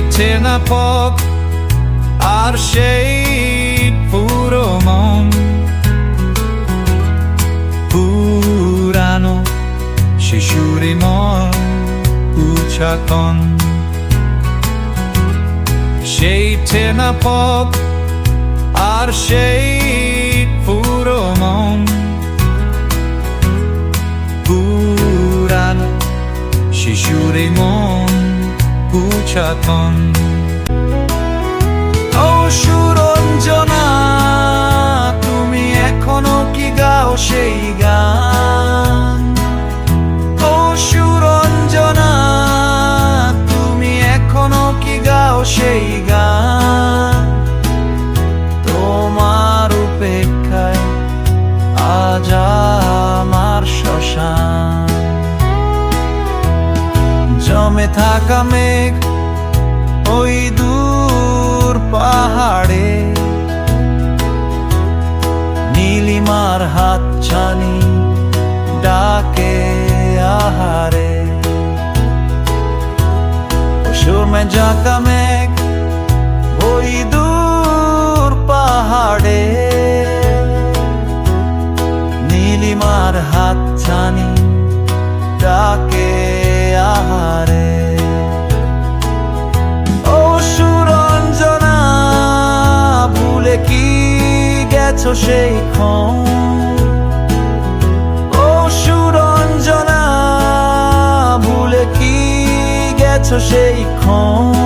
সেই চেনা পথ আর সেই পুরো মন। পুরানো শিশুরি মন উচ্চাতন সেই চেনা পথ আর সেই পুরো মন। পুরানো শিশুরে মন পুছাতন ও সুরঞ্জনা তুমি এখনও কি গাও সেই গান? ও সুরঞ্জনা তুমি এখনও কি গাও সেই গান? তোমার উপেক্ষায় আজ আমার শ্মশান। জমে থাকা মেঘ ওই দূর পাহাড়ে। নীলিমার হাত ছানি ডাকে আহারে। সুরমে জাকা মেঘ ওই দূর পাহাড়ে। নীলিমার হাত ছানি গেছো সেই ও সুরঞ্জনা ভুলে কি গেছো সেই ক্ষণ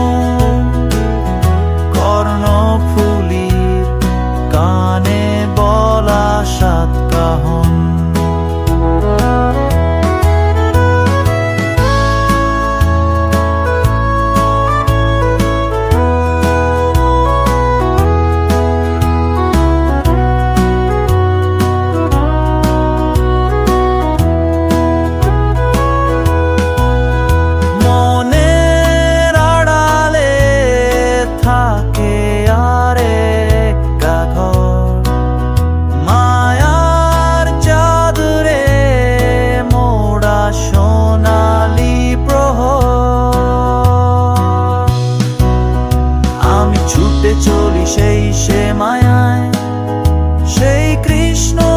Krishna.